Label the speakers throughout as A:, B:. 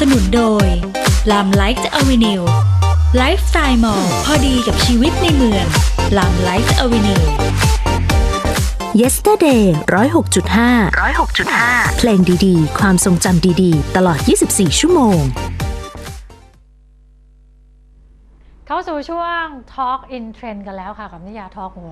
A: สนุนโดยลามไลฟ์อเวนิวไลฟ์สไตล์มอลพอดีกับชีวิตในเมืองลามไลฟ์อเวนิว
B: Yesterday 106.5 106.5 เพลงดีๆ ความทรงจำดีๆ ตลอด 24 ชั่วโมง
C: เข้าสู่ช่วง Talk in Trend กันแล้วค่ะ กับนิยา Talk โอ้โห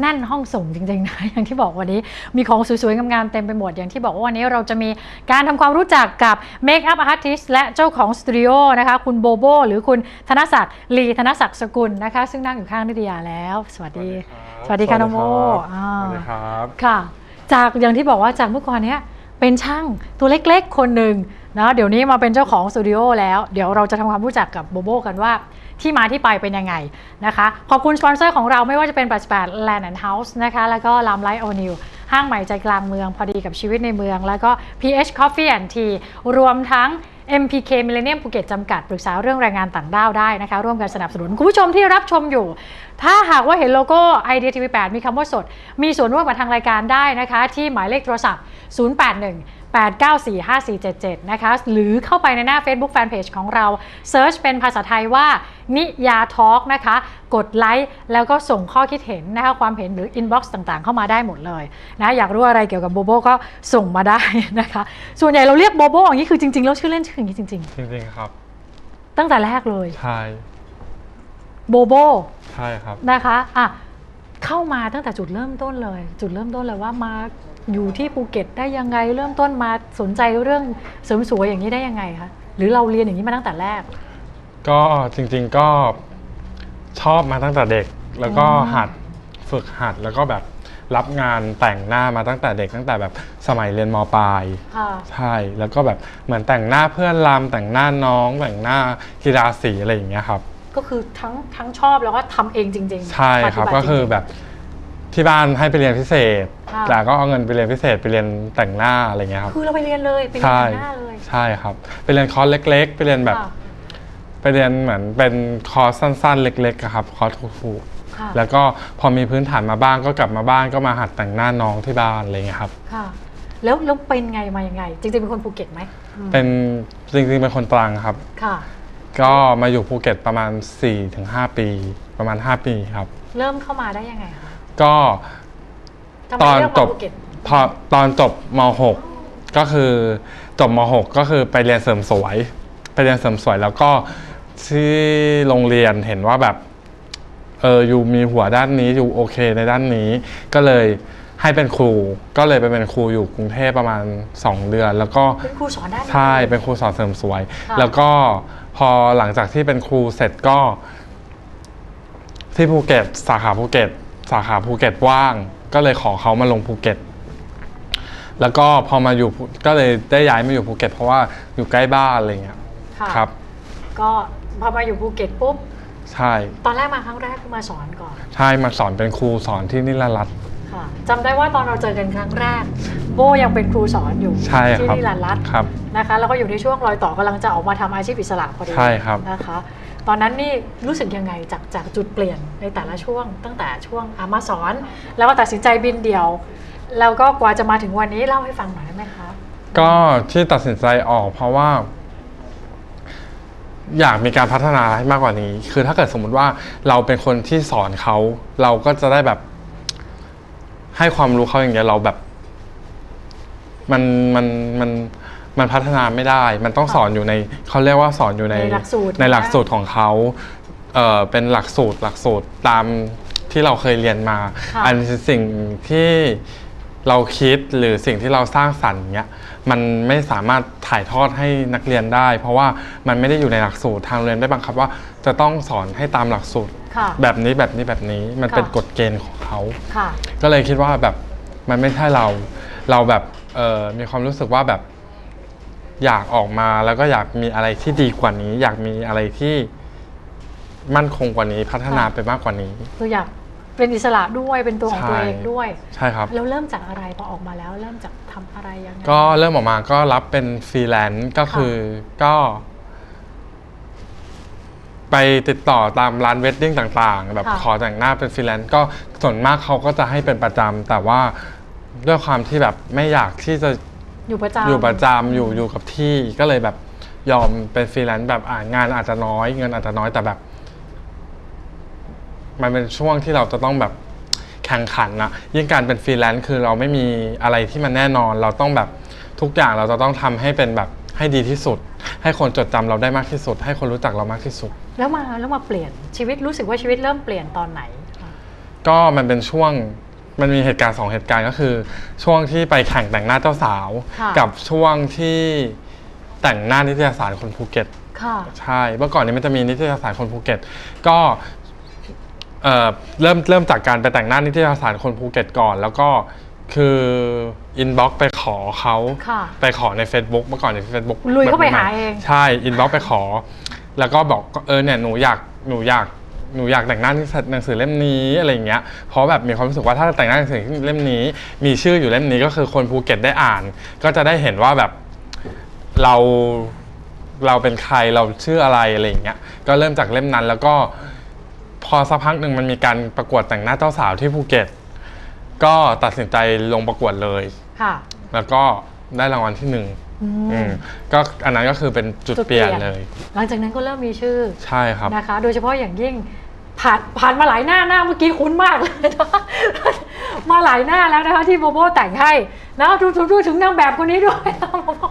C: แน่นห้องส่งจริงๆนะ อย่างที่บอกวันนี้มีของสวยๆ งามๆ เต็มไปหมด อย่างที่บอกว่าวันนี้เราจะมีการทำความรู้จักกับเมคอัพอาร์ติสและเจ้าของสตูดิโอนะคะ คุณโบโบ หรือคุณธนศักดิ์ลีธนศักดิ์สกุลนะคะ ซึ่งนั่งอยู่ข้างนิตยาแล้ว สวัสดี สวัสดีค่ะน้องโม
D: ส
C: อ่า
D: วัสดีครับ
C: ค่ะ จากอย่างที่บอกว่าจากเมื่อก่อนเนี้ยเป็นช่างตัวเล็กๆ คนหนึ่งนะเดี๋ยวนี้มาเป็นเจ้าของสตูดิโอแล้ว เดี๋ยวเราจะทำความรู้จักกับโบโบกันว่า ที่มาที่ไปเป็นยังไงนะคะ ขอบคุณสปอนเซอร์ของเราไม่ว่าจะเป็น88 Land and House นะคะ แล้วก็ l a m Light o n e w ห้างใหม่ใจกลางเมืองพอดีกับชีวิตในเมือง แล้วก็ PH Coffee and Tea รวมทั้ง MPK Millennium ภูเก็ตจำกัดปรึกษาเรื่องแรงงานต่างด้าวได้นะคะ ร่วมกันสนับสนุน คุณผู้ชมที่รับชมอยู่ ถ้าหากว่าเห็นโลโก้ Idea TV 8 มีคำว่าสด มีส่วนร่วมกับทางรายการได้นะคะ ที่หมายเลขโทรศัพท์ 081 8945477 นะคะ หรือเข้าไปในหน้า Facebook Fanpage ของเราเซิร์ชเป็นภาษาไทยว่านิยาทอล์กนะคะ กดไลค์แล้วก็ส่งข้อคิดเห็นนะคะความเห็นหรือ inbox ต่างๆ เข้ามาได้หมดเลยนะอยากรู้อะไรเกี่ยวกับโบโบก็ส่งมาได้นะคะ ส่วนใหญ่เราเรียกโบโบอย่างนี้คือจริงๆแล้วชื่อเล่นชื่ออย่างนี้จริง
D: จริงๆครับ
C: ๆ ตั้งแต่แรกเลย
D: ใช่
C: โบโบ
D: ใช่ครับ
C: นะคะอะเข้ามาตั้งแต่จุดเริ่มต้นเลย จุดเริ่มต้นเลยว่ามา อยู่ที่ภูเก็ตได้ยังไง เริ่มต้นมาสนใจเรื่องเสริมสวยอย่างนี้ได้ยังไงคะหรือเราเรียนอย่างนี้มาตั้งแต่แรก
D: ก็จริงๆก็ชอบมาตั้งแต่เด็ก แล้วก็
C: อ๋อ
D: หัดฝึกหัดแล้วก็แบบรับงานแต่งหน้ามาตั้งแต่เด็กตั้งแต่แบบสมัยเรียนมปลาย
C: ค่ะ
D: ใช่แล้วก็แบบเหมือนแต่งหน้าเพื่อนรำแต่งหน้าน้องแต่งหน้ากีฬาสีอะไรอย่างเงี้ยครับ
C: ก็คือทั้งทั้งชอบแล้วก็ทำเองจริงๆ
D: ใช่ครับ
C: ปฏิ
D: ก็
C: ติ
D: คือ
C: จริงๆ
D: แบบ ที่บ้านให้ไปเรียนพิเศษ
C: ค่ะ
D: แต่ก็เอาเงินไปเรียนพิเศษไปเรียนแต่งหน้าอะไรเงี้ยครับ
C: คือเราไปเรียนเลยไปเรียน
D: ใช่
C: แต่งหน้าเลย
D: ใช่ครับไปเรียนคอร์สเล็ก ๆ ไปเรียนแบบ
C: ค่ะ
D: ไปเรียนเหมือนเป็นคอร์สสั้น ๆ เล็กๆอะครับคอร์สถูก
C: ค่ะ
D: ๆแล้วก็พอมีพื้นฐานมาบ้างก็กลับมาบ้านก็มาหัดแต่งหน้าน้องที่บ้านอะไรเงี้ยครับ
C: ค่ะ แล้วแล้วเป็นไงมายังไง จริงๆเป็นคนภูเก็ตไหมอืม
D: เป็นจริงๆเป็นคนตรังครับ
C: ค่ะ
D: ก็มาอยู่ภูเก็ตประมาณ 4-5 ปี ประมาณ 5 ปีครับ
C: เริ่มเข้ามาได้ยังไงคะ
D: ก็
C: ทำไม
D: ตอน
C: เลือก
D: จ
C: มา
D: บ
C: ภูเก็ต
D: พอตอนจบม .6 ก็คือจบม .6 ก็คือไปเรียนเสริมสวย ไปเรียนเสริมสวยแล้วก็ที่โรงเรียนเห็นว่าแบบเอออยู่มีหัวด้านนี้อยู่โอเคในด้านนี้ ก็เลยให้เป็นครู ก็เลยไปเป็นครูอยู่กรุงเทพประมาณ 2 เดือน แล้วก็
C: เป็นครูสอนด้านนี้
D: ใช่เป็นครูสอนเสริมสวย
C: ค่ะ
D: แล้วก็พอหลังจากที่เป็นครูเสร็จก็ ที่ภูเก็ตสาขาภูเก็ตสาขาภูเก็ตว่าง ก็เลยขอเขามาลงภูเก็ต แล้วก็พอมาอยู่ภูก็เลยได้ย้ายมาอยู่ภูเก็ต เพราะว่าอยู่ใกล้บ้านอะไรเงี้ย
C: ค่ะ
D: ครับ
C: ก็พอมาอยู่ภูเก็ตปุ๊บ
D: ใช่
C: ตอนแรกมาครั้งแรกคือมาสอนก่อน
D: ใช่มาสอนเป็นครูสอนที่นิรรัตน์
C: ค่ะจำได้ว่าตอนเราเจอกันครั้งแรก โบยังเป็นครูสอนอยู่
D: ใช่
C: ที่
D: ครับ
C: นิรันดร์รัตน์
D: ครับ
C: นะคะ แล้วก็อยู่ในช่วงรอยต่อกำลังจะออกมาทำอาชีพอิสระพอดี
D: ใช่ครับ
C: นะคะ ตอนนั้นนี่รู้สึกยังไงจากจากจุดเปลี่ยนในแต่ละช่วง ตั้งแต่ช่วงอามาสอน แล้วก็ตัดสินใจบินเดี่ยว แล้วก็กว่าจะมาถึงวันนี้เล่าให้ฟังหน่อยได้ไหมคะ
D: ก็ที่ตัดสินใจออกเพราะว่า อยากมีการพัฒนาให้มากกว่านี้ คือถ้าเกิดสมมุติว่าเราเป็นคนที่สอนเขา เราก็จะได้แบบ ให้ความรู้เขาอย่างเงี้ยเราแบบ มันมันมันมัน พัฒนาไม่ได้ มันต้องสอนอยู่ในเขาเรียกว่าสอนอยู่ใน
C: ในหลักสูตร
D: ในหลักสูตรของเขาเออเป็นหลักสูตรหลักสูตรตามที่เราเคยเรียนมา
C: ค่ะ
D: อันนี้สิ่งที่เราคิดหรือสิ่งที่เราสร้างสรรค์เนี้ยมันไม่สามารถถ่ายทอดให้นักเรียนได้ เพราะว่ามันไม่ได้อยู่ในหลักสูตรทางโรงเรียนได้บังคับว่า จะต้องสอนให้ตามหลักสูตร
C: ค่ะ
D: แบบนี้แบบนี้แบบนี้มัน
C: ค่ะ
D: เป็นกฎเกณฑ์ของเขา
C: ค่ะ
D: ก็เลยคิดว่าแบบมันไม่ใช่เรา เราแบบเออมีความรู้สึกว่าแบบ อยากออกมาแล้วก็อยากมีอะไรที่ดีกว่านี้ อยากมีอะไรที่มั่นคงกว่านี้พัฒนา
C: ค่ะ
D: ไปมากกว่านี้
C: คืออยากเป็นอิสระด้วยเป็นตัวของตัว
D: ใช่
C: เองด้วย
D: ใช่ครับ
C: แล้วเริ่มจากอะไรพอออกมาแล้วเริ่มจากทำอะไรยังไง
D: ก็เริ่มออกมาก็รับเป็นฟรีแลนซ์ก็คือก็ ไปติดต่อตามร้านเวดดิ้งต่างๆ แบบ
C: ค่ะ
D: ขอแต่งหน้าเป็นฟรีแลนซ์ก็ส่วนมากเขาก็จะให้เป็นประจำแต่ว่าด้วยความที่แบบไม่อยากที่จะ
C: อยู่ประจำ
D: อยู่ประจำอยู่อยู่กับที่ก็เลยแบบยอมเป็นฟรีแลนซ์แบบอ่างานอาจจะน้อย เงินอาจจะน้อยแต่แบบ มันเป็นช่วงที่เราจะต้องแบบแข่งขันนะยิ่งการเป็นฟรีแลนซ์คือเราไม่มีอะไรที่มันแน่นอน เราต้องแบบทุกอย่างเราจะต้องทำให้เป็นแบบให้ดีที่สุด ให้คนจดจำเราได้มากที่สุด ให้คนรู้จักเรามากที่สุด
C: แล้วมาแล้วมาเปลี่ยนชีวิตรู้สึกว่าชีวิตเริ่มเปลี่ยนตอนไหนคะ
D: ก็มันเป็นช่วง มันมีเหตุการณ์สองเหตุการณ์ก็คือ ช่วงที่ไปแข่งแต่งหน้าเจ้าสาว
C: ค่ะ
D: กับช่วงที่แต่งหน้านิตยสารคนภูเก็ต
C: ค่ะ
D: ใช่ เมื่อก่อนนี้มันจะมีนิตยสารคนภูเก็ต ก็เอ่อเริ่มเริ่มจากการไปแต่งหน้านิตยสารคนภูเก็ตก่อน แล้วก็คืออินบ็อกไปขอเขา
C: ค่ะ
D: ไปขอใน Facebook เมื่อก่อนใน Facebook
C: ลุยเข้าไป
D: แบบใม่
C: หาเอง
D: ใช่อินบ็อกไปขอ แล้วก็บอกเออเนี่ยหนูอยากหนูอยาก หนูอยากแต่งหน้าที่หนังสือเล่มนี้อะไรอย่างเงี้ยเพราะแบบมีความรู้สึกว่าถ้าแต่งหน้าหนังสือเล่มนี้ มีชื่ออยู่เล่มนี้ก็คือคนภูเก็ตได้อ่าน ก็จะได้เห็นว่าแบบเราเราเป็นใครเราชื่ออะไรอะไรอย่างเงี้ยก็เริ่มจากเล่มนั้นแล้วก็พอสักพักหนึ่งมันมีการประกวดแต่งหน้าเจ้าสาวที่ภูเก็ต ก็ตัดสินใจลงประกวดเลย
C: ค่ะ
D: แล้วก็ได้รางวัลที่หนึ่ง
C: อืม
D: อืมก็อันนั้นก็คือเป็นจุด
C: จุด
D: เปลี่ยน
C: เปลี่ยน
D: เลย
C: หลังจากนั้นก็เริ่มมีชื่อ
D: ใช่ครับ
C: นะคะ โดยเฉพาะอย่างยิ่ง ผ่านผ่านมาหลายหน้าหน้าเมื่อกี้คุ้นมากเลยนะคะมาหลายหน้าแล้วนะคะที่โบโบแต่งให้แล้วดูดูดูถึงนางแบบคนนี้ด้วยโบโบ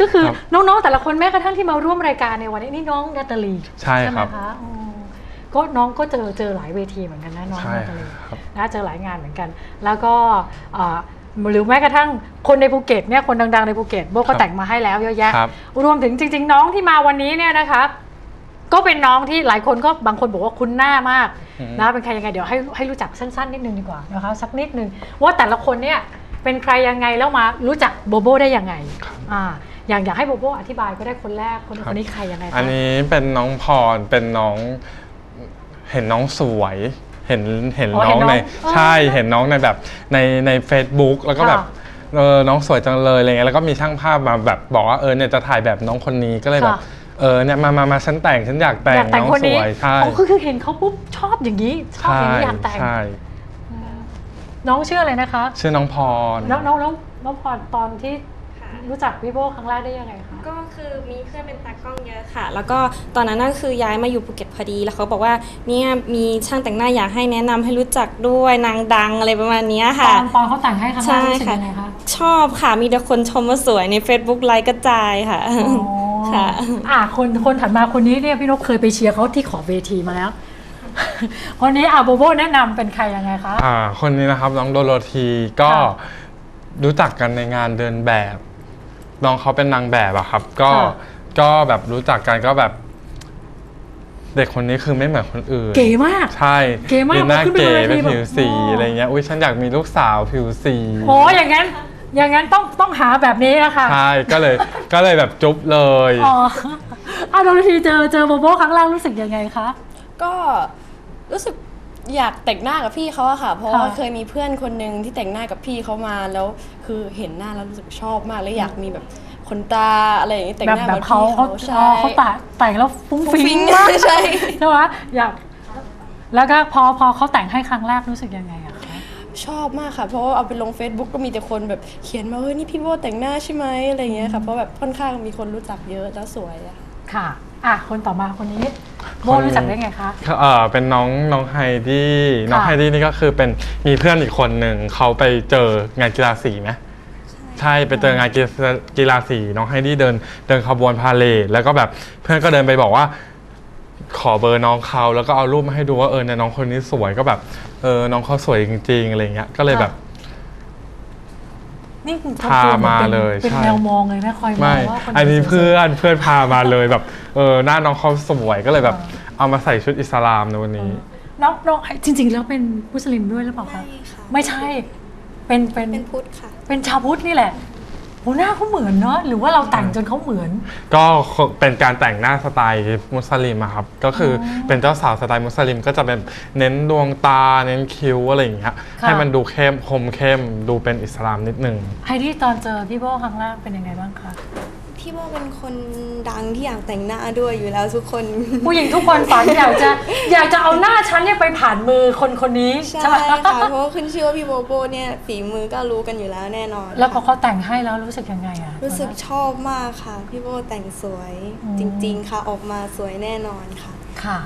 C: ก็คือ
D: ครับ
C: น้องๆแต่ละคนแม้กระทั่งที่มาร่วมรายการในวันนี้นี่น้องนาตาลี
D: ใช่ครับ
C: ไหมคะอืมก็น้องก็เจอเจอหลายเวทีเหมือนกันนะน้อง
D: ใช่
C: นาตาลี
D: ครับ
C: นะเจอหลายงานเหมือนกัน แล้วก็อ่าหรือแม้กระทั่งคนในภูเก็ตเนี่ยคนดังๆในภูเก็ตโบก็แต่งมาให้แล้วเยอะแยะ
D: ครับ
C: รวมถึงจริง ๆ น้องที่มาวันนี้เนี่ยนะคะ ก็เป็นน้องที่หลายคนก็บางคนบอกว่าคุ้นหน้ามาก
D: อืม
C: นะเป็นใครยังไงเดี๋ยวให้ให้รู้จักสั้นๆนิดนึงดีกว่านะคะสักนิดนึงว่าแต่ละคนเนี่ยเป็นใครยังไงแล้วมารู้จักโบโบได้ยังไงอ่าอย่างอยากให้โบโบอธิบายก็ได้คนแรกคนคนนี้ใครยังไงคะ
D: อันนี้เป็นน้องพรเป็นน้องเห็นน้องสวยเห็นเห็น
C: อ๋อ
D: น้อง
C: เห็นน้อง
D: ใน
C: อ๋อ
D: ใช่เห็นน้องในแบบในใน Facebook แล้วก็แบบ
C: ค่ะ
D: เออน้องสวยจังเลยอะไรเงี้ยแล้วก็มีช่างภาพมาแบบบอกว่าเออเนี่ยจะถ่ายแบบน้องคนนี้ก็เลยแบบ
C: ค่ะ
D: เออเนี่ยมามามาฉันแต่งฉันอยากแต่ง
C: อยากแต่ง
D: น้อง
C: คน
D: ส
C: นี้
D: วยใช่
C: อ๋อคือคือเห็นเขาปุ๊บชอบอย่างนี้ ชอบอย่างนี้อยากแต่ง
D: ใช่
C: น้องชื่ออะไรนะคะ
D: ชื่อน้องพร
C: แล้วน้องน้องน้องพรตอนที่
E: ค่ะ
C: รู้จักพี่โบครั้งแรกได้ยังไงคะ
E: ก็คือมีเพื่อนเป็นตากล้องเยอะค่ะ แล้วก็ตอนนั้นก็คือย้ายมาอยู่ภูเก็ตพอดี แล้วเขาบอกว่าเนี่ยมีช่างแต่งหน้าอยากให้แนะนำให้รู้จักด้วยนางดังอะไรประมาณเนี้ย
C: ต
E: ค่ะ
C: อนตอนเขาแต่งให้ครั้งแร
E: ใช่
C: กรู้สึก
E: ค่ะ
C: ยังไงคะ
E: ชอบค่ะมีแต่คนชมว่าสวยใน Facebook ไลค์กระจายค่ะ ค่ะ
C: อ่าคนคนถัดมาคนนี้เนี่ยพี่นกเคยไปเชียร์เขาที่ขอบเวทีมาแล้ว คนนี้อาโบโบแนะนำเป็นใครยังไงคะ
D: อ่าคนนี้นะครับน้องโดโรธีก็
C: ค่ะ
D: รู้จักกันในงานเดินแบบ น้องเขาเป็นนางแบบอะครับ ก็
C: ค่ะ
D: ก็แบบรู้จักกันก็แบบ เด็กคนนี้คือไม่เหมือนคนอื่น
C: เก๋มาก
D: ใช่
C: เก๋มาก
D: ลีน่า
C: ขึ้นไป
D: เก๋
C: บนเวที
D: เป็น
C: แบบ
D: ผิวสี
C: โอ้
D: อะไรเงี้ยอุ้ยฉันอยากมีลูกสาวผิวสี
C: โอ้อย่างนั้น อย่างนั้นต้องต้องหาแบบนี้นะคะ
D: ใช่ก็เลยก็เลยแบบจุ๊บเลย
C: อ๋ออะโดนทีเจอเจอโบโบครั้งแรกรู้สึกยังไงคะ
F: ก็รู้สึกอยากแต่งหน้ากับพี่เขาอะค่ะ เพราะ
C: ค่ะ
F: ว่าเคยมีเพื่อนคนหนึ่งที่แต่งหน้ากับพี่เขามาแล้วคือเห็นหน้าแล้วรู้สึกชอบมากแล้วอยากมีแบบขนตาอะไรอย่างนี้แต่ง
C: แบบ
F: หน้า
C: แบ
F: แบบบ
C: เขา
F: พี่
C: เขา
F: เขา
C: อ๋
F: ใช่
C: อเขาแต่แต่งแล้วฟุ้งฟิ้ง
F: ฟุ้งฟิ้ง
C: มาก
F: ใช่
C: ใช่ไหมอยากแล้วก็พอพอเขาแต่งให้ครั้งแรกรู้สึกยังไงอะคะ
F: ชอบมากค่ะ เพราะว่าเอาไปลง Facebook ก็มีแต่คนแบบเขียนมาเฮ้ยนี่พี่โบแต่งหน้าใช่ไหมอะไรอย่างเงี้ยค่ะเพราะแบบค่อนข้างมีคนรู้จักเยอะแล้วสวยอะ
C: ค่ะอะคนต่อมาคนนี้โบรู้จักได้ไงคะ
D: เออเป็นน้องน้องไฮดี้น้อง
C: ค่ะ
D: ไฮดี้นี่ก็คือเป็นมีเพื่อนอีกคนหนึ่งเขาไปเจองานกีฬาสีไหมใช่ไปเจองานกีฬากีฬาสีน้องไฮดี้เดินเดินขบวนพาเลทแล้วก็แบบเพื่อนก็เดินไปบอกว่า ขอเบอร์น้องเขาแล้วก็เอารูปมาให้ดูว่าเออเนี่ยน้องคนนี้สวยก็แบบเออน้องเขาสวยจริงๆอะไรเงี้ยก็เลยแบบ
C: นี่คือ
D: พามาเลย
C: เป็น
D: ใช่
C: แนวมองเลยนะคอยมอ
D: ไม่
C: งว่าคน
D: อันนี้
C: สวยๆ
D: เพื่อนเพื่อนพามาเลยแบบเออหน้าน้องเขาสวยก็เลยแบบ เอามาใส่ชุดอิสลามในวันนี้
C: น้องน้องจริง ๆ แล้วเป็นมุสลิมด้วยหรือเปล่าคะ
E: ไม่ค่ะ
C: ไม่ใช่ เป็นเป็น
E: เป็นพุทธค่ะ
C: เป็นชาวพุทธนี่แหละ โหหน้าเขาเหมือนเนาะหรือว่าเราแต่งจนเขาเหมือน
D: ก็เป็นการแต่งหน้าสไตล์มุสลิมอะครับก็คืออเป็นเจ้าสาวสไตล์มุสลิม ก็จะเป็นเน้นดวงตาเน้นคิ้วอะไรอย่างเงี้ย
C: ค่ะ
D: ให้มันดูเข้มคมเข้มดูเป็นอิสลามนิดนึง
C: ไฮดี้ตอนเจอพี่โบครั้งแรกเป็นยังไงบ้างคะ
E: พ
F: พี่โบเป็นคนดังที่อยากแต่งหน้าด้วยอยู่แล้วทุกคน
C: ผู้หญิงทุกคนฝันอยากจะอยากจะเอาหน้าฉันเนี่ยไปผ่านมือคนคนนี้
F: ใช่
C: ใช่ไหม
F: ค่ะเพราะว่าขึ้นชื่อว่าพี่โบโบเนี่ยฝีมือก็รู้กันอยู่แล้วแน่นอน
C: แล้วพอเขาแต่งให้แล้วรู้สึกยังไงอะ
F: รู้สึกชอบมากค่ะ พี่โบแต่งสวย
C: อืม
F: จริง ๆ ค่ะออกมาสวยแน่นอนค่ะ
C: ค่ะ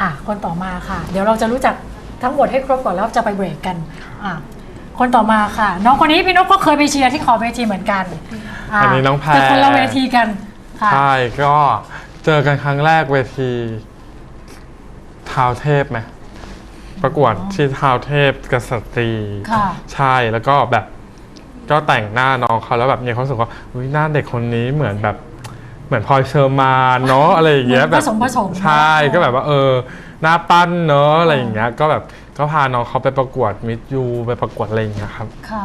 C: อะ คนต่อมาค่ะ เดี๋ยวเราจะรู้จักทั้งหมดให้ครบก่อนแล้วจะไปเบรกกัน อะ คนต่อมาค่ะ น้องคนนี้พี่นกก็เคยไปเชียร์ที่ขอบเวทีเหมือนกัน
D: อันนี้น้องแพร
C: แต่คนละเวทีกันค่ะ
D: ใช่ก็เจอกันครั้งแรกเวทีท้าวเทพไหมประกวดที่ท้าวเทพกษัตรี
C: ค่ะ
D: ใช่แล้วก็แบบก็แต่งหน้าน้องเขาแล้วแบบเนี่ยเขารู้สึกว่าอุ้ยหน้าเด็กคนนี้เหมือนแบบเหมือนพลอยเชอร์มานเนาะอะไรอย่างเงี้ย
C: เหมื
D: แบ
C: อน
D: บ
C: ผสมผสม
D: ใช่ก็แบบว่าเออหน้าปั้นเนาะอะไรอย่างเงี้ยก็แบบ ก็พาน้องเขาไปประกวดมิสยูไปประกวดอะไรอย่างเงี้ยครับ
C: ค่ะ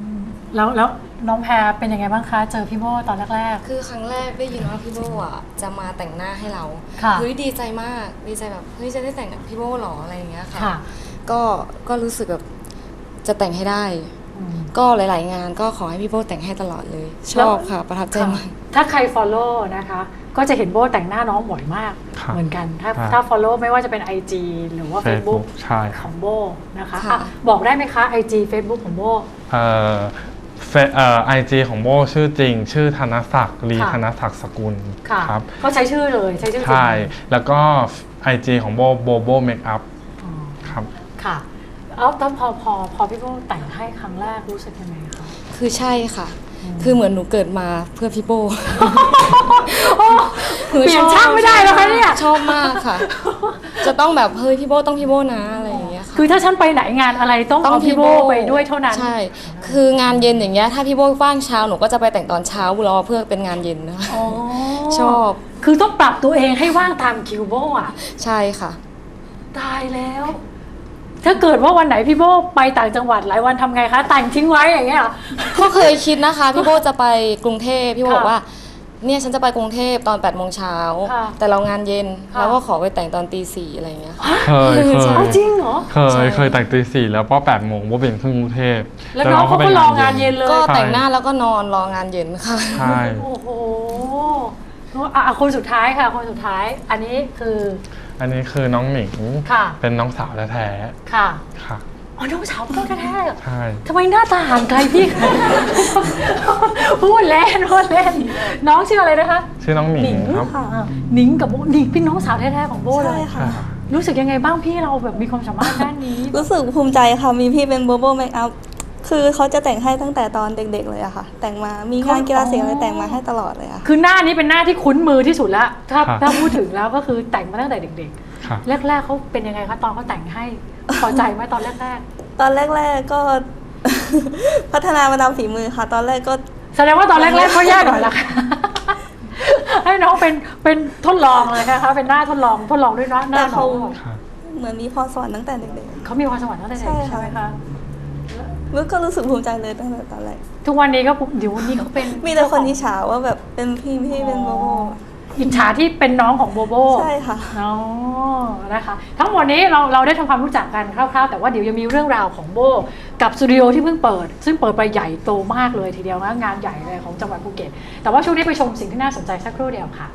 C: อืมแล้วแล้วน้องแพรเป็นยังไงบ้างคะเจอพี่โบตอนแรก
G: คือครั้งแรกได้ยินว่าพี่โบอะจะมาแต่งหน้าให้เรา
C: ค่ะ
G: เฮ้ยดีใจมากดีใจแบบเฮ้ยจะได้แต่งกับพี่โบเหรออะไรอย่างเงี้ย
C: ๆ
G: ค่ะ
C: ค่ะ
G: ก็ก็รู้สึกแบบจะแต่งให้ได้
C: อืม
G: ก็หลาย ๆ งานก็ขอให้พี่โบแต่งให้ตลอดเลย ชอบค่ะ ประทับใจมาก
C: ถ้าใคร follow นะคะ ก็จะเห็นโบแต่งหน้าน้องบ่อยมาก
D: ครับ
C: เหมือนกัน ถ้า
D: ครับ
C: ถ้า follow ไม่ว่าจะเป็น IG หรือว่า Facebook
D: Facebook ใช่
C: ของโบนะคะ
G: ค่ะ
C: อะบอกได้ไหมคะ IG Facebook ของโบ
D: เอ่อเฟเอ่อไอจีของโบชื่อจริง ชื่อธนศักดิ์ลี
C: ค่ะ
D: ธนศักดิ์สกุล
C: ค่ะ
D: ครับ
C: ก็ใช้ชื่อเลยใช้ชื่อจริง
D: ใช่ แล้วก็ไอจีของโบโบโบเมคอัพ
C: อ๋อ
D: ครับ
C: ค่ะแล้วตอนพอพอพอพี่โบแต่งให้ครั้งแรกรู้สึกยังไงคะ
G: คือใช่ค่ะ คือเหมือนหนูเกิดมาเพื่อพี่โบ ห
C: เปลี่ยนช่างไม่ได้แล้วคะเนี่ย
G: ชอบมากค่ะ จะต้องแบบเฮ้ยพี่โบต้องพี่โบนะอะไรอย่างเงี้ยค่ะ
C: คือถ้าฉันไปไหนงานอะไรต้องเอาพี่โบไปด้วยเท่านั้น
G: ใช่ คืองานเย็นอย่างเงี้ยถ้าพี่โบว่างเช้าหนูก็จะไปแต่งตอนเช้ารอเพื่อเป็นงานเย็นนะคะ
C: อ๋อ
G: ชอบ
C: คือต้องปรับตัวเองให้ว่างตามคิวโบอะ
G: ใช่ค่ะ
C: ตายแล้ว ถ้าเกิดว่าวันไหนพี่โบไปต่างจังหวัดหลายวันทำไงคะแต่งทิ้งไว้อย่างเงี้ยเหรอ
G: ก็เคยคิดนะคะ พี่โบจะไปกรุงเทพพี่โบ
C: ค่ะ
G: บอกว่า เนี่ยฉันจะไปกรุงเทพตอน8ปดโมงเช้า
C: ค่ะ
G: แต่เรางานเย็น
C: ค่ะ
G: เราก็ขอไปแต่งตอนตีสี่อะไรอย่างเงี้ยค่ะ
D: เคยเค
G: ใช่
C: เอา
D: ย
C: จริงเหรอ
D: เคยเคยแต่งตีสี่แล้วพอแปดโมงโบเป็นขึ้นกรุงเทพ
C: แล้วน้องเขาก็รองานเย็นเลย
G: ก็แต่งหน้าแล้วก็นอนรองานเย็นค่ะ
D: ใช่
C: โอ้โหอะอะคนสุดท้ายค่ะ คนสุดท้าย อันนี้คือ
D: อันนี้คือน้องหนิง
C: ค่ะ
D: เป็นน้องสาวแท้
C: ค่ะ
D: ๆ ค่ะ
C: อ๋อน้องสาวพ่อแท้ๆเหรอ
D: ใช่
C: ทำไมหน้าตาห่างไกลพี่ พูดเล่นพูดเล่น น้องชื่ออะไรนะคะ
D: ชื่อน้องหนิ
C: หนิ
D: ง
C: ง
D: ครับ
C: อ่าหนิงกับโบหนิงเป็นน้องสาวแท้ๆของโบเล
F: ใช่
C: ย
F: ค่ะ
C: รู้สึกยังไงบ้างพี่เราแบบมีความสามารถด้านนี้
H: รู้สึกภูมิใจค่ะ มีพี่เป็นโบโบเมคอัพ คือเขาจะแต่งให้ตั้งแต่ตอนเด็กๆเลยอะค่ะ แต่งมามีงานกีฬาสีอะไรแต่งมาให้ตลอดเลยอะ
C: คือหน้านี้เป็นหน้าที่คุ้นมือที่สุดแล้วถ้า
D: ครับ
C: ถ้าพูดถึงแล้วก็คือแต่งมาตั้งแต่เด็ก
D: ค่ะ
C: ๆแรก ๆเขาเป็นยังไงคะตอนเขาแต่งให้พอใจไหมตอนแรก
H: ตอนแรกๆก็ พัฒนามาตามฝีมือค่ะ ตอนแรกก็
C: ๆแสดงว่าตอนแรกๆก็ยากหน่อยละค่ะ ให้น้องเป็นเป็นทดลองเลยนะคะเป็นหน้าทดลองทดลองด้วยหน้าหน้า
H: แต่
C: น้
H: เขา
C: อง
D: ครับ
H: เหมือนมีพรสวรรค์ตั้งแต่เด็ก
C: เขามีความสวรรค์ตั้งแต่เด็ก
H: ใช่
C: ใช่
H: ค่ะ
C: ไหมคะ
H: ๆรู้ก็รู้สึกภูมิใจเลยตั้งแต่ตอนแรก
C: ทุกวันนี้ก็เดี๋ยววันนี้เขาเป็น
H: มีแต่คนที่ฉาว่าแบบเป็นพี่พี่เป็นโบโบ
C: อิจฉาที่เป็นน้องของโบโบ
H: ใช่ค่ะ
C: อ๋อนะคะ ทั้งหมดนี้เราเราได้ทำความรู้จักกันคร่าวๆ แต่ว่าเดี๋ยวยังมีเรื่องราวของโบ กับสตูดิโอที่เพิ่งเปิด ซึ่งเปิดไปใหญ่โตมากเลยทีเดียวนะงานใหญ่เลยของจังหวัดภูเก็ต แต่ว่าช่วงนี้ไปชมสิ่งที่น่าสนใจสักครู่เดียวค่ะ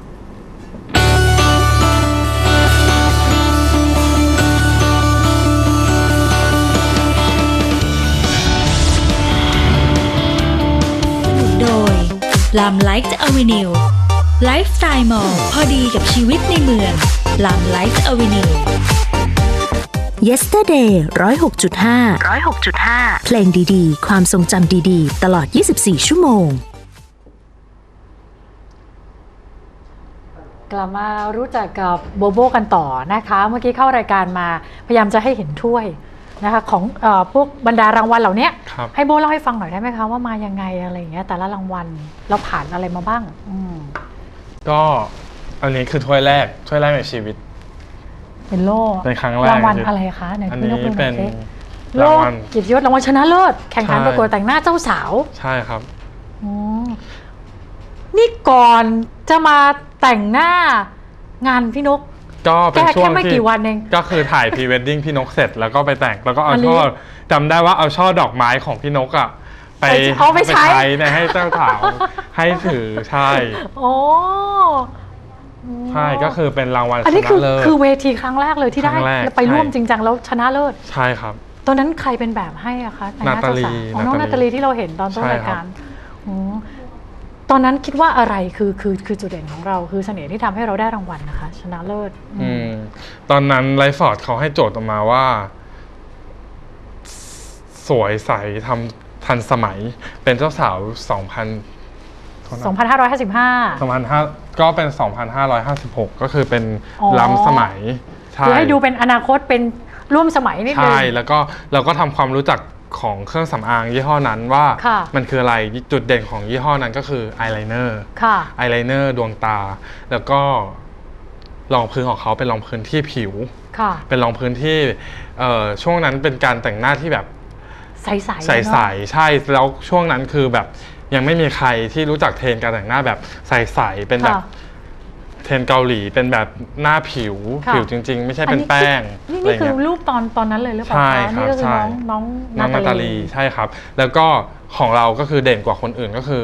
A: ลามไลฟ์อเวนิวไลฟ์สไตล์มอลพอดีกับชีวิตในเมืองลามไลฟ์อเวนิว
B: yesterday 106.5 106.5 เพลงดีๆ ความทรงจำดีๆ ตลอด 24 ชั่วโมง
C: กลับมารู้จักกับโบโบกันต่อนะคะ เมื่อกี้เข้ารายการมาพยายามจะให้เห็นถ้วย นะคะของเออพวกบรรดารางวัลเหล่านี้
D: ครับ
C: ให้โบเล่าให้ฟังหน่อยได้ไหมคะว่ามายังไงอะไรอย่างเงี้ยแต่ละรางวัลเราผ่านอะไรมาบ้างอืม
D: ก็อันนี้คือถ้วยแรกถ้วยแรกในชีวิต
C: เป็นโล่
D: เป็นครั้งแรก
C: รางวัล
D: ที่
C: อะไรคะไหน
D: อัน
C: พี่น
D: นี้
C: กดูห
D: เป็
C: น่อนยสิ
D: รา
C: โล่
D: งวัล
C: เกียรติยศรางวัลชนะเลิศแข่งขัน
D: ใช่
C: ประกวดแต่งหน้าเจ้าสาว
D: ใช่ครับ
C: อืมนี่ก่อนจะมาแต่งหน้างานพี่นก
D: ก็เป็น
C: แค่
D: ช่วง
C: แค่ไม่
D: ที่
C: กี่วันเอง
D: ก็คือถ่ายพรีเวดดิ้งพี่นกเสร็จแล้วก็ไปแต่งแล้วก็เอา
C: อันนี้
D: ช่อจำได้ว่าเอาช่อดอกไม้ของพี่นกอะไป
C: เอาไปใช้
D: เนี่ยให้เจ้าสาวให้ถือใช่
C: โอ้
D: ใช่ก็คือเป็นรางวัล
C: อัน
D: ช
C: นี้
D: นะ
C: คือ
D: เลิศ
C: คือเวทีครั้งแรกเลยที่ได้
D: ครั้งแรก
C: แล้วไปร่วม
D: ใช่
C: จริงจังแล้วชนะเลิศ
D: ใช่ครับ
C: ตอนนั้นใครเป็นแบบให้อะคะแต่งห
D: นาตาลี
C: เจ้สวอ๋อน้องนา
D: นา
C: ตา
D: ตาลี
C: ลีที่เราเห็นตอนต้น
D: ใช่
C: ราย
D: ครั
C: กา
D: บ
C: รอ๋อ ตอนนั้นคิดว่าอะไรคือคือคือจุดเด่นของเราคือเสน่ห์ที่ทำให้เราได้รางวัลนะคะ ชนะเลิศอื
D: อื
C: ม
D: มตอนนั้นไลฟ์ฟอร์ดเขาให้โจทย์ออกมาว่า สวยใสทำทันสมัย เป็นเจ้าสาว 2,000
C: 2,555
D: 2,500ก็เป็น 2,556 ก็คือเป็น
C: อ๋อ
D: ล้ำสมัย ใช่
C: คือให้ดูเป็นอนาคตเป็นร่วมสมัยนิดนึง
D: ใช่ แล้วก็เราก็ทำความรู้จัก ของเครื่องสำอางยี่ห้อนั้นว่า
C: ค่ะ
D: มันคืออะไรจุดเด่นของยี่ห้อนั้นก็คืออายไลเนอร์
C: ค่ะ
D: อายไลเนอร์ดวงตา แล้วก็รองพื้นของเขาเป็นรองพื้นที่ผิว
C: ค่ะ
D: เป็นรองพื้นที่เอ่อช่วงนั้นเป็นการแต่งหน้าที่แบบ
C: ใสๆ
D: ใส
C: เนอะ
D: ๆใช่แล้วช่วงนั้นคือแบบยังไม่มีใครที่รู้จักเทรนด์การแต่งหน้าแบบใสๆเป็นแบบ
C: ค่ะ
D: เทรนด์เกาหลีเป็นแบบหน้าผิว
C: ค่ะ
D: ผิวจริง ๆ ไม่ใช่เป็น
C: อั
D: แป้ง
C: นี่
D: อะไร
C: นี่คือ
D: เงี้ย
C: รูปตอนตอนนั้นเลยหรือเปล่า
D: ใช่
C: คะ
D: ครับ
C: นี่ก็คือ
D: ใช่
C: น้องน้อง
D: น้องนาตาลีใช่ครับ แล้วก็ของเราก็คือเด่นกว่าคนอื่นก็คือ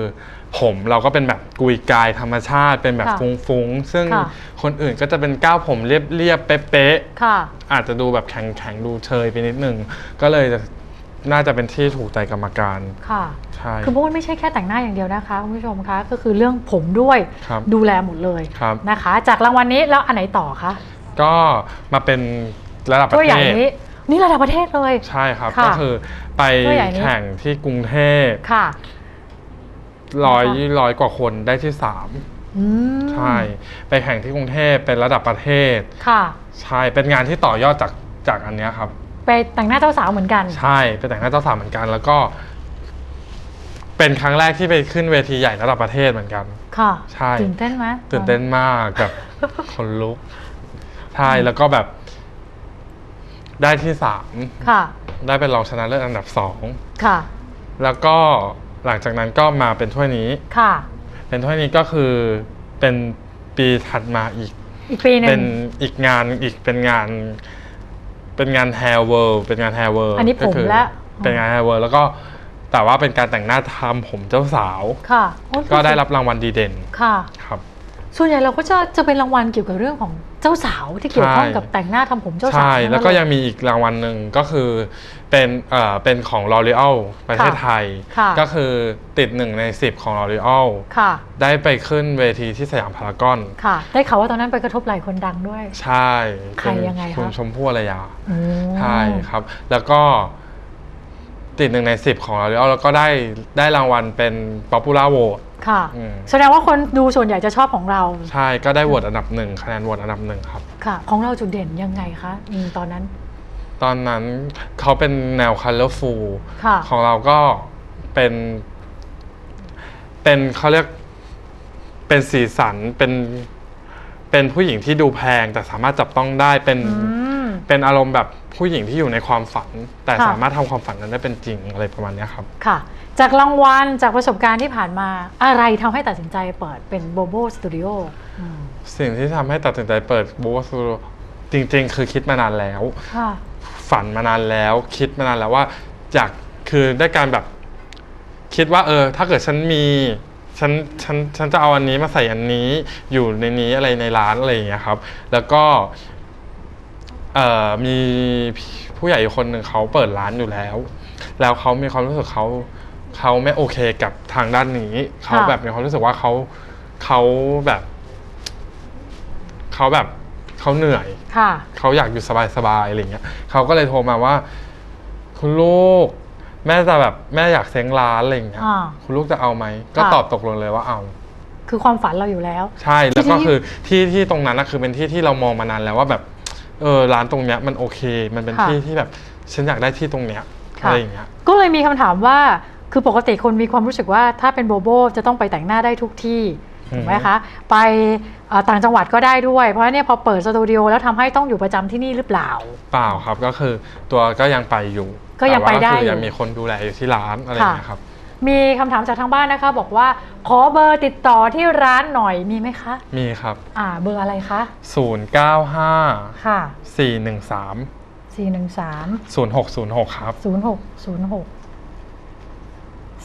D: ผมเราก็เป็นแบบกุยกายธรรมชาติเป็นแบบ
C: ค่ะ
D: ฟุ้งๆซึ่ง
C: ค่ะ
D: คนอื่นก็จะเป็นก้าวผมเรียบๆเป๊ะๆ
C: ค่ะ
D: อาจจะดูแบบแข็งๆดูเชยไปนิดนึงก็เลยจะ น่าจะเป็นที่ถูกใจกรรมการ
C: ค่ะ
D: ใช่
C: คือโบนไม่ใช่แค่แต่งหน้าอย่างเดียวนะคะคุณผู้ชมคะ ก็คือเรื่องผมด้วย
D: ครับ
C: ดูแลหมดเลย
D: ครับ
C: นะคะ จากรางวัลนี้แล้วอันไหนต่อคะ
D: ก็มาเป็นระดับป
C: ตัว
D: ระ
C: ให
D: เท
C: ญ่
D: ศ
C: นี้ นี่ระดับประเทศเลย
D: ใช่ครับ
C: ค่ะ
D: ก็คือไป
C: ตัวใหญ่นี้
D: แข่งที่กรุงเทพ
C: ค่ะ
D: ร้อย
C: นะคะ
D: ร้อยกว่าคนได้ที่สาม
C: อืม
D: ใช่ ไปแข่งที่กรุงเทพเป็นระดับประเทศ
C: ค่ะ
D: ใช่ เป็นงานที่ต่อยอดจากจากอันเนี้ยครับ
C: ไปแต่งหน้าเจ้าสาวเหมือนกัน
D: ใช่ไปแต่งหน้าเจ้าสาวเหมือนกัน แล้วก็ เป็นครั้งแรกที่ไปขึ้นเวทีใหญ่ระดับประเทศเหมือนกัน
C: ค่ะ
D: ใช่
C: ตื่นเต้นไหม
D: ตื่นเต้นมากแบบคนลุกใช่แล้วก็แบบ ได้ที่สาม
C: ค่ะ
D: ได้เป็นรองชนะเลิศอันดับสอง
C: ค่ะ
D: แล้วก็หลังจากนั้นก็มาเป็นถ้วยนี้
C: ค่ะ
D: เป็นถ้วยนี้ก็คือเป็นปีถัดมาอีก
C: อีกปีหนึ่
D: เป็
C: ง
D: นอีกงานอีกเป็นงาน เป็นงาน Hair World เป็นงาน Hair World
C: อันนี้ผม
D: ก็คื
C: และ
D: เป็นงาน Hair World แล้วก็แต่ว่าเป็นการแต่งหน้าทำผมเจ้าสาว
C: ค่ะโอ้ย
D: ก็ได้รับรางวัลดีเด่น
C: ค่ะ
D: ครับ
C: ส่วนใหญ่เราก็จะจะเป็นรางวัลเกี่ยวกับเรื่องของเจ้าสาวที่เกี่ยวข้อง
D: ใช่
C: กับแต่งหน้าทำผมเจ้าสาว
D: ใช่
C: ทั้นั้น
D: แล้วก็
C: เยั
D: งมีอีกรางวัลหนึ่งก็คือเป็นเอ่อเป็นของ L'Oreal ประเทศ
C: ค่ะ
D: ไทย
C: ค่ะ
D: ก็คือติดหนึ่งใน 10 ของ L'Oreal
C: ค่ะ
D: ได้ไปขึ้นเวทีที่สยามพารากอน
C: ค่ะได้ข่าวว่าตอนนั้นไปกระทบไหล่คนดังด้วย
D: ใช่
C: ใคร
D: เป็น
C: ยังไงคะ
D: คุณชมพู่อารยา
C: อืม
D: ใช่ครับ แล้วก็ ติดหนึ่งใน10ของ L'Oreal แล้วก็ได้ได้รางวัลเป็น Popular Vote
C: ค่ะ
D: อืม
C: แสดงว่าคนดูส่วนใหญ่จะชอบของเรา
D: ใช่ก็ได้โหวตอันดับหนึ่งคะแนนโหวตอันดับหนึ่งครับ
C: ค่ะ ของเราจุดเด่นยังไงคะอืมตอนนั้น
D: ตอนนั้นเขาเป็นแนว colorful
C: ค่ะ
D: ของเราก็เป็น เป็นเขาเรียกเป็นสีสันเป็นเป็นผู้หญิงที่ดูแพงแต่สามารถจับต้องได้เป็น
C: อืม
D: เป็นอารมณ์แบบผู้หญิงที่อยู่ในความฝัน แต่
C: ค่ะ
D: สามารถทำความฝันนั้นได้เป็นจริงอะไรประมาณเนี้ยครับ
C: ค่ะ จากรางวัลจากประสบการณ์ที่ผ่านมาอะไรทำให้ตัดสินใจเปิดเป็นโบโบสตูดิโอ
D: สิ่งที่ทำให้ตัดสินใจเปิดบูสตูจริง ๆ คือคิดมานานแล้ว
C: ค่ะ
D: ฝันมานานแล้วคิดมานานแล้วว่าอยากคือได้การแบบ คิดว่า เออ ถ้าเกิดฉันมีฉันฉันฉันจะเอาอันนี้มาใส่อันนี้อยู่ในนี้อะไรในร้านอะไรอย่างเงี้ยครับ แล้วก็ เอ่อมีผู้ใหญ่อยู่คนหนึ่งเขาเปิดร้านอยู่แล้ว แล้วเขามีความรู้สึกเขาเขาไม่โอเคกับทางด้านนี้เขา
C: ค่ะ
D: แบบมีความรู้สึกว่าเขาเขาแบบเขาแบบเขาเหนื่อย
C: ค่ะ
D: เขาอยากอยู่สบายๆอะไรเงี้ยเขาก็เลยโทรมาว่า คุณลูก แม่จะแบบแม่อยากเซ้งร้านอะไรเงี้ย
C: อ่า
D: คุณลูกจะเอาไหมก็
C: ค่ะ
D: ตอบตกลงเลยว่าเอา
C: คือความฝันเราอยู่แล้ว
D: ใช่แล้วก็
C: ที่
D: คือที่ที่ตรงนั้นนะคือเป็นที่ที่เรามองมานานแล้วว่าแบบ เออร้านตรงเนี้ยมันโอเค มันเป็น
C: ค่ะ
D: ที่ที่แบบฉันอยากได้ที่ตรงเนี้ย
C: ค่ะ
D: อะไรอย่างเงี้ย
C: ก็เลยมีคำถามว่าคือปกติคนมีความรู้สึกว่าถ้าเป็นโบโบจะต้องไปแต่งหน้าได้ทุกที่
D: อืม
C: ถูกไหมคะ ไปเอ่อต่างจังหวัดก็ได้ด้วย เพราะฉะนั้นเนี่ยพอเปิดสตูดิโอแล้วทำให้ต้องอยู่ประจำที่นี่หรือเปล่า
D: เปล่าครับก็คือตัวก็ยังไปอยู่
C: ก็ยังไปได้
D: แต่ว่าคือ
C: อยู่
D: ยังมีคนดูแลอยู่ที่ร้านอะไรอย่างเงี้ยครับ
C: มีคำถามจากทางบ้านนะคะ บอกว่าขอเบอร์ติดต่อที่ร้านหน่อยมีไหมคะ
D: มีครับ
C: อ่า เบอร์อะไรคะ
D: 095
C: ค่ะ
D: 413
C: 413
D: 0606 ครับ
C: 0606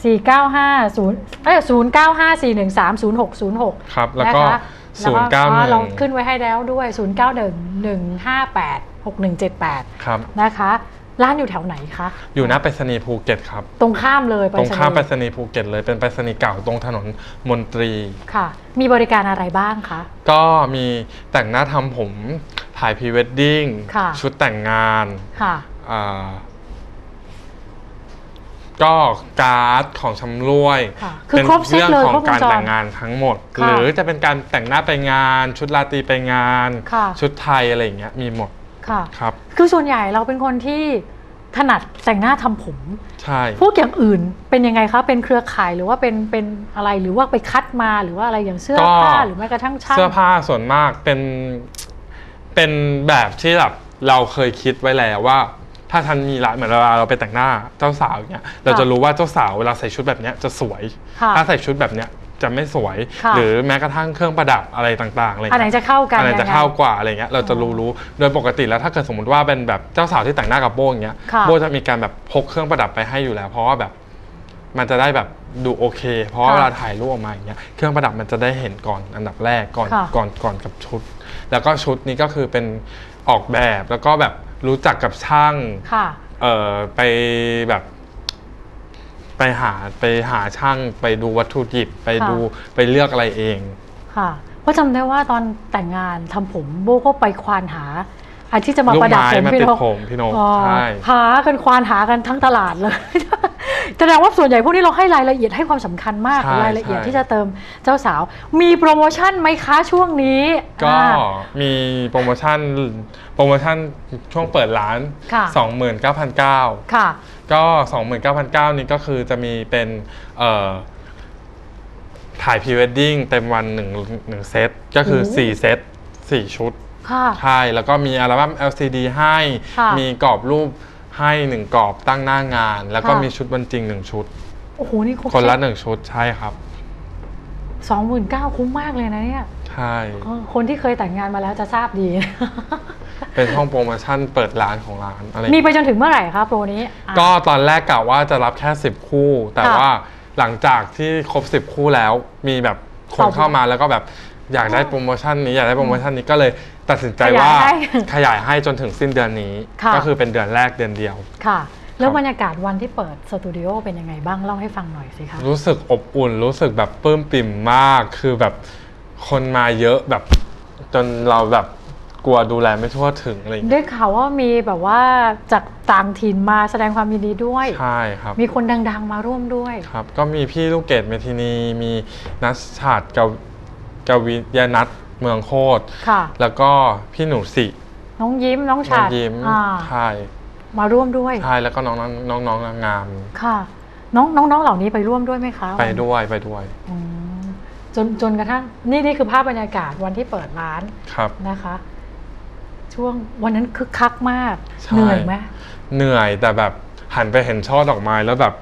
C: 4 9 5 0เอ้ย0 9 5 4 1 3 0 6 0 6
D: ครับ แล้วก็
C: นะคะ
D: ศูนย์เก้าห
C: อ๋อ
D: นึ่
C: เรา
D: ง
C: ขึ้นไว้ให้แล้วด้วย 0 9 1 1 5 8 6 1 7 8
D: ครับ
C: นะคะ ร้านอยู่แถวไหนคะ
D: อยู่หน้าไปรษณีย์ภูเก็ตครับ
C: ตรงข้ามเลย
D: ตรงข้ามไปร
C: ษ
D: ษณีย์ภูเก็ตเลยเป็นไปรษณีย์เก่าตรงถนนมนตรี
C: ค่ะ มีบริการอะไรบ้างคะ
D: ก็มีแต่งหน้าทำผมถ่ายพรีเวดดิ้ง
C: ค่ะ
D: ชุดแต่งงาน
C: ค่ะ
D: อ่าก็การ์ดของชำร่วย
C: ค่ะ คือ
D: เป็น
C: ครบเซต
D: เรื่อง
C: เลย
D: ของ
C: ครบวง
D: การ
C: จร
D: แต่งงานทั้งหมด
C: ค่ะ
D: หรือจะเป็นการแต่งหน้าไปงาน ชุดราตรีไปงาน
C: ค่ะ
D: ชุดไทยอะไรอย่างเงี้ยมีหมด
C: ค่ะ
D: ครับ
C: คือส่วนใหญ่เราเป็นคนที่ถนัดแต่งหน้าทำผม
D: ใช่
C: พวกอย่างอื่นเป็นยังไงคะ เป็นเครือข่ายหรือว่าเป็นเป็นอะไรหรือว่าไปคัดมาหรือว่าอะไรอย่างเสื้อผ้าหรือแม้กระทั่งช่าง
D: เสื้อผ้าส่วนมากเป็นเป็นแบบที่แบบเราเคยคิดไว้แล้วว่า ถ้าทันมีร้านเหมือนเวลาเราไปแต่งหน้าเจ้าสาวอย่างเงี้ยเราจะรู้ว่าเจ้าสาวเวลาใส่ชุดแบบเนี้ยจะสวย
C: ค่ะ
D: ถ้าใส่ชุดแบบเนี้ย จะไม่สวย
C: ค่ะ
D: หรือแม้กระทั่งเครื่องประดับอะไรต่างๆอะไร
C: อันไหน
D: เงี้ย
C: จะเข้ากัน
D: อันไหน
C: ยัง
D: จะ
C: ไง
D: เข้ากว่าอะไรเงี้ยเราจะรู้รู้โดยปกติแล้วถ้าเกิดสมมติว่าเป็นแบบเจ้าสาวที่แต่งหน้ากับโบอย่างเงี้ย
C: ค่ะ
D: โบจะมีการแบบพกเครื่องประดับไปให้อยู่แล้ว เพราะว่าแบบมันจะได้แบบดูโอเค เพราะว่า
C: ค่ะ
D: เวลาถ่ายรูปออกมาอย่างเงี้ยเครื่องประดับมันจะได้เห็นก่อนอันดับแรกก่อน
C: ค่ะ
D: ก่อนก่อนกับชุด แล้วก็ชุดนี้ก็คือเป็นออกแบบแล้วก็แบบรู้จักกับช่าง
C: ค่ะ
D: เอ่อไปแบบ ไปหาไปหาช่างไปดูวัตถุดิบไป
C: ค่ะ
D: ดูไปเลือกอะไรเอง
C: ค่ะเพราะจำได้ว่าตอนแต่งงานทำผมโบก็ไปควานหาอันที่จะมา
D: ลูก
C: ประดับ
D: ไม้
C: ผม
D: มา
C: พี่
D: ติด
C: นก
D: ผมพี่นก
C: อ๋อ
D: ใช่
C: หากันควานหากันทั้งตลาดเลย แสดงว่าส่วนใหญ่พวกนี้เราให้รายละเอียดให้ความสำคัญมาก
D: ใช่
C: รายละเอียด
D: ใช่
C: ที่จะเติมเจ้าสาว มีโปรโมชั่นไหมคะช่วงนี้
D: ก็
C: อ่า
D: มีโปรโมชั่นโปรโมชั่นช่วงเปิดร้าน
C: ค่ะ
D: 29,900
C: ค่ะ
D: ก็ 29,900 นี้ก็คือจะมีเป็นเอ่อถ่ายพรีเวดดิ้งเต็มวันหนึ่งหนึ่งเซต ก็คือ
C: โอ้
D: 4เซต 4 ชุด
C: ค่ะ
D: ใช่ แล้วก็มีอัลบั้ม LCD ให้
C: ค่ะ
D: มีกรอบรูป ให้หนึ่งกรอบตั้งหน้างาน แล้วก็
C: ค่ะ
D: มีชุดวันจริงหนึ่งชุด
C: โอ้โห นี่
D: คนละหนึ่งชุดใช่ครับ
C: สองหมื่นเก้าคุ้มมากเลยนะเนี่ย
D: ใช่
C: เออคนที่เคยแต่งงานมาแล้วจะทราบดี
D: เป็นห้องโปรโมชั่นเปิดร้านของร้านอะไร
C: มีไปจนถึงเมื่อไหร่คะโปรนี้อะ
D: ก็ตอนแรกกะว่าจะรับแค่ 10 คู่ แต่
C: ค่ะ
D: ว่าหลังจากที่ครบ 10 คู่แล้ว มีแบบค
C: ตอนบ
D: เข้ามาแล้วก็แบบอยากได้โปรโมชั่นนี้อยากได้โปรโมชั่นนี้ก็เลย ตัดสินใจ
C: ขยาย
D: ว่า
C: ให้
D: ขยายให้จนถึงสิ้นเดือนนี้
C: ค่ะ
D: ก็คือเป็นเดือนแรกเดือนเดียว
C: ค่ะ แล้ว
D: ครับ
C: บรรยากาศวันที่เปิดสตูดิโอเป็นยังไงบ้างเล่าให้ฟังหน่อยสิคะ
D: รู้สึกอบอุ่น รู้สึกแบบปลื้มปิ่มมาก คือแบบคนมาเยอะแบบ จนเราแบบกลัวดูแลไม่ทั่วถึงอะไรอย่าง
C: ได้
D: เงี้ย
C: ข่าวว่ามีแบบว่าจากต่างถิ่นมาแสดงความยินดีด้วย
D: ใช่ครับ
C: มีคนดังๆมาร่วมด้วย
D: ครับ ก็มีพี่ลูกเกดเมทินี มีนัชชาติกวกวิยนัท เมืองโคตร
C: ค่ะ
D: แล้วก็พี่หนูสิ
C: น้องยิ้มน้อง
D: น้อ
C: ฉางด
D: ยิ้ม
C: อ่า
D: ใช่
C: มาร่วมด้วย
D: ใช่แล้วก็น้องน้องน้องนางงาม
C: ค่ะ น้องน้องๆเหล่านี้ไปร่วมด้วยไหมคะ
D: ไปด้วยไปด้วย
C: อืมจนจนกระทั่งนี่นี่คือภาพบรรยากาศวันที่เปิดร้าน
D: ครับ
C: นะคะ ช่วงวันนั้นคึกคักมาก
D: ใช่
C: เหนื่อยไหม
D: เหนื่อยแต่แบบหันไปเห็นช่อดอกไม้แล้วแบบ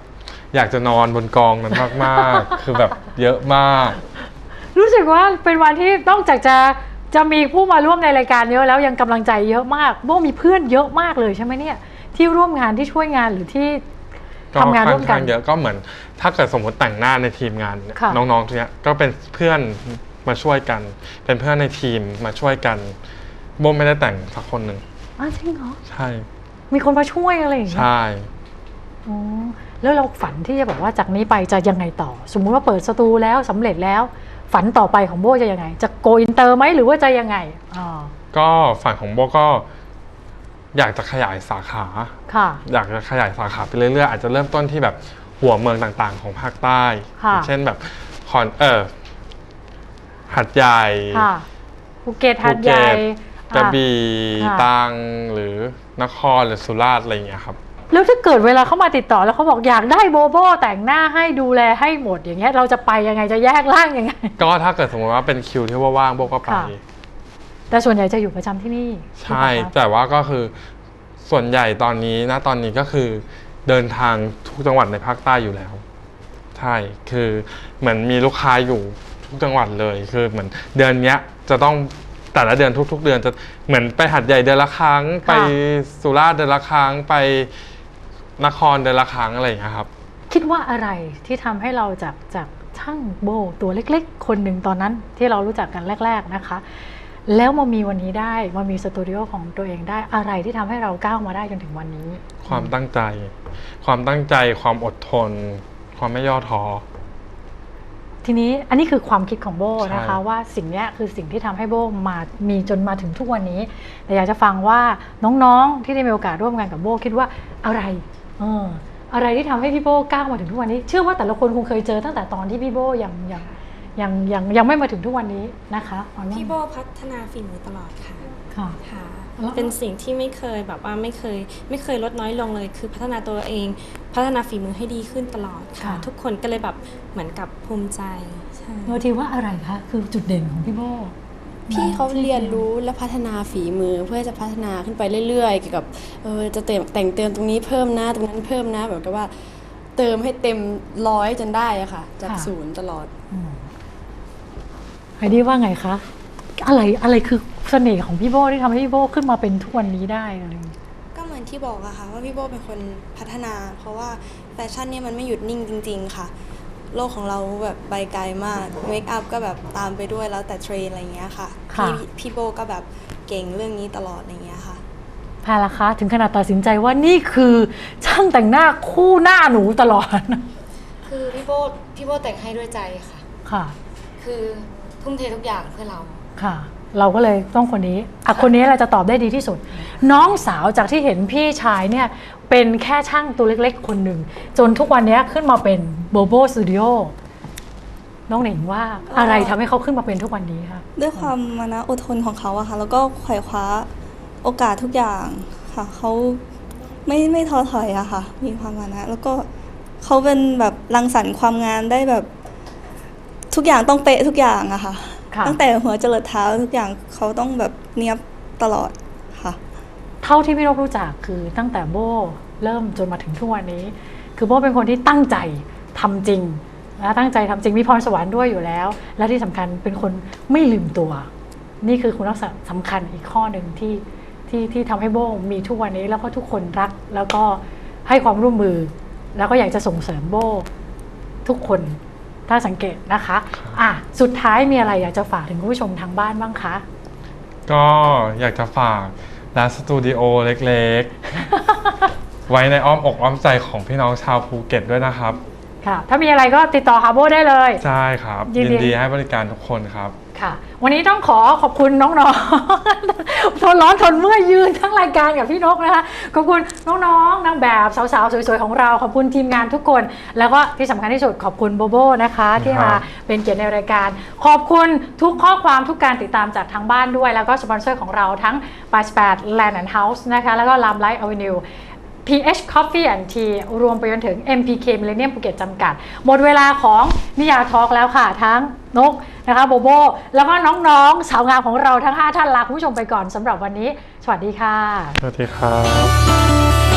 D: อยากจะนอนบนกองนั้นมากๆ คือแบบเยอะมาก
C: รู้สึกว่าเป็นวันที่นอกจากจะจะมีผู้มาร่วมในรายการเยอะแล้วยังกำลังใจเยอะมากโบมีเพื่อนเยอะมากเลยใช่ไหมเนี่ย ที่ร่วมงานที่ช่วยงานหรือที่
D: ก็
C: ทำงานร่วมกัน
D: ค่อข้างเยอะก็เหมือน ถ้าเกิดสมมติแต่งหน้าในทีมงานเนี่ย
C: ค่ะ
D: น้องๆทุกเนี้ยก็เป็นเพื่อนมาช่วยกัน เป็นเพื่อนในทีมมาช่วยกันโบไม่ได้แต่งสักคนหนึ่ง
C: อ้าวจริงเหรอ
D: ใช่
C: มีคนมาช่วยอะไรอย่างเงี้ย
D: ใช่
C: อ๋อแล้วเราฝันที่จะบอกว่าจากนี้ไปจะยังไงต่อ สมมุติว่าเปิดสตูแล้วสำเร็จแล้ว ฝันต่อไปของโบจะยังไง จะโกอินเตอร์ไหมหรือว่าจะยังไงอ่า
D: ก็ฝั่งของโบก็ อยากจะขยายสาขา
C: ค่ะ
D: อยากจะขยายสาขาไปเรื่อยๆอาจจะเริ่มต้นที่แบบหัวเมืองต่างๆ ของภาคใต้
C: ค่ะ
D: เช่นแบบคอนเออหัดใหญ่
C: ค่ะภูเก็ตหัด
D: ภู
C: ให
D: เก็
C: ญ่
D: ตกระบี่
C: ค่ะ
D: ตรังหรือนครหรือสุราษฎร์อะไรอย่างเงี้ยครับ
C: แล้วถ้าเกิดเวลาเขามาติดต่อแล้วเขาบอกอยากได้โบโบแต่งหน้าให้ดูแลให้หมดอย่างเงี้ยเราจะไปยังไงจะแยกร่างยังไง
D: ก็ถ้าเกิดสมมติว่าเป็นคิวที่ว่างๆโบก็ไป
C: ค่ะ แต่ส่วนใหญ่จะอยู่ประจำที่นี่
D: ใช่
C: ถูกปะคะ
D: แต่ว่าก็คือส่วนใหญ่ตอนนี้นะตอนนี้ก็คือเดินทางทุกจังหวัดในภาคใต้อยู่แล้ว ใช่คือเหมือนมีลูกค้าอยู่ทุกจังหวัดเลย คือเหมือนเดือนเนี้ยจะต้องแต่ละเดือนทุก ๆ เดือนจะเหมือนไปหัดใหญ่เดือนละครั้ง ไปสุราษฎร์เดือนละครั้งไป นครเดือนละครั้งอะไรอย่างเงี้ยครับ
C: คิดว่าอะไรที่ทำให้เราจากจากช่างโบตัวเล็กๆ คนหนึ่งตอนนั้นที่เรารู้จักกันแรก ๆนะคะ แล้วมามีวันนี้ได้มามีสตูดิโอของตัวเองได้อะไรที่ทำให้เราก้าวมาได้จนถึงวันนี้
D: ความตั้งใจ ความตั้งใจความอดทน ความไม่ย่อท้อ
C: ทีนี้อันนี้คือความคิดของโบนะคะ
D: ใช่
C: ว่าสิ่งเนี้ยคือสิ่งที่ทำให้โบมามีจนมาถึงทุกวันนี้ แต่อยากจะฟังว่าน้องๆที่ได้มีโอกาสร่วมงานกับโบคิดว่าอะไรเอออะไรที่ทำให้พี่โบก้าวมาถึงทุกวันนี้ เชื่อว่าแต่ละคนคงเคยเจอตั้งแต่ตอนที่พี่โบยังยังยังยังยังไม่มาถึงทุกวันนี้นะคะออนว่า
E: พี่โบพัฒนาฝีมือตลอดค่ะ
C: ค่ะ
E: ค่ะ
C: แล้ว
E: เป็นสิ่งที่ไม่เคยแบบว่าไม่เคย ไม่เคยลดน้อยลงเลย คือพัฒนาตัวเอง พัฒนาฝีมือให้ดีขึ้นตลอดค่ะ
C: ค่ะ
E: ทุกคนก็เลยแบบเหมือนกับภูมิใจใช่
C: โมทีว่าอะไรคะคือจุดเด่นของพี่โบ
F: พี่เขาเรียนรู้และพัฒนาฝีมือเพื่อจะพัฒนาขึ้นไปเรื่อย ๆ เกี่ยวกับเออจะเต็มแต่งเติมตรงนี้เพิ่มนะตรงนั้นเพิ่มนะแบบกับว่า เติมให้เต็มร้อยจนได้อะค่ะ จาก
C: ค่ะ
F: ศูนย์ตลอด
C: ไอดี้ว่าไงคะ อะไรอะไรคือเสน่ห์ของพี่โบที่ทำให้พี่โบขึ้นมาเป็นทุกวันนี้ได้อะไรอย่างเงี้ย
H: ก็เหมือนที่บอกอะค่ะว่าพี่โบเป็นคนพัฒนา เพราะว่าแฟชั่นเนี่ยมันไม่หยุดนิ่งจริง ๆ ค่ะ โลกของเราแบบไปไกลมากเมคอัพก็แบบตามไปด้วยแล้วแต่เทรนอะไรเงี้ยค่ะ
C: ค่ะ
H: พี่พี่โบก็แบบเก่งเรื่องนี้ตลอดอะไรเงี้ยค่ะ
C: พาละคะ ถึงขนาดตัดสินใจว่านี่คือช่างแต่งหน้าคู่หน้าหนูตลอด
G: คือพี่โบพี่โบแต่งให้ด้วยใจค่ะ
C: ค่ะ
G: คือทุ่มเททุกอย่างเพื่อเรา
C: ค่ะ เราก็เลยต้องคนนี้อะคนนี้เราจะตอบได้ดีที่สุด น้องสาวจากที่เห็นพี่ชายเนี่ย เป็นแค่ช่างตัวเล็กๆ คนหนึ่ง จนทุกวันนี้ขึ้นมาเป็นโบโบสตูดิโอน้องเหน่งว่าอะไรทำให้เขาขึ้นมาเป็นทุกวันนี้คะ
H: ด้วยความมานะอดทนของเขาอะค่ะ แล้วก็ไขว่คว้าโอกาสทุกอย่างค่ะเขาไม่ไม่ท้อถอยอะค่ะ มีความมานะ แล้วก็เขาเป็นแบบรังสรรค์ความงามได้แบบ ทุกอย่างต้องเป๊ะทุกอย่างอะค่ะ
C: ค่ะ
H: ตั้งแต่หัวจรดเท้าทุกอย่างเขาต้องแบบเนียบตลอดค่ะ
C: เท่าที่พี่นกรู้จักคือตั้งแต่โบเริ่มจนมาถึงทุกวันนี้ คือโบเป็นคนที่ตั้งใจทำจริงและตั้งใจทำจริงมีพรสวรรค์ด้วยอยู่แล้ว และที่สำคัญเป็นคนไม่ลืมตัว นี่คือคุณลักษณะสำคัญอีกข้อหนึ่งที่ที่ที่ทำให้โบมีทุกวันนี้ แล้วก็ทุกคนรักแล้วก็ให้ความร่วมมือ แล้วก็อยากจะส่งเสริมโบทุกคนถ้าสังเกตนะคะอะสุดท้ายมีอะไรอยากจะฝากถึงผู้ชมทางบ้านบ้างคะ
D: ก็อยากจะฝาก ร้านสตูดิโอเล็กๆ ไว้ในอ้อมอกอ้อมใจของพี่น้องชาวภูเก็ตด้วยนะครับ
C: ค่ะ ถ้ามีอะไรก็ติดต่อหาโบได้เลย
D: ใช่ครับ
C: ยิน
D: ยิ
C: ดี
D: นดีให้บริการทุกคนครับ
C: ค่ะ วันนี้ต้องขอขอบคุณน้องๆ ทนร้อนทนเมื่อยยืนทั้งรายการกับพี่นกนะคะ ขอบคุณน้องๆนางแบบสาวๆ สวยๆ ของเรา ขอบคุณทีมงานทุกคน แล้วก็ที่สำคัญที่สุดขอบคุณโบโบนะคะ ที่มาเป็นเกียรติในรายการ ขอบคุณทุกข้อความทุกการติดตามจากทางบ้านด้วย แล้วก็สปอนเซอร์ของเราทั้ง by 8 Land and House นะคะ แล้วก็ Lam Light Avenue PH Coffee and Tea รวมไปจนถึง MPK Millennium ภูเก็ตจำกัด หมดเวลาของนิยาทอล์กแล้วค่ะ ทั้งนกนะคะโบโบ แล้วก็น้องๆ สาวงามของเราทั้ง 5 ท่านลาคุณผู้ชมไปก่อนสำหรับวันนี้ สวัสดีค่ะ
D: สวัสดีครับ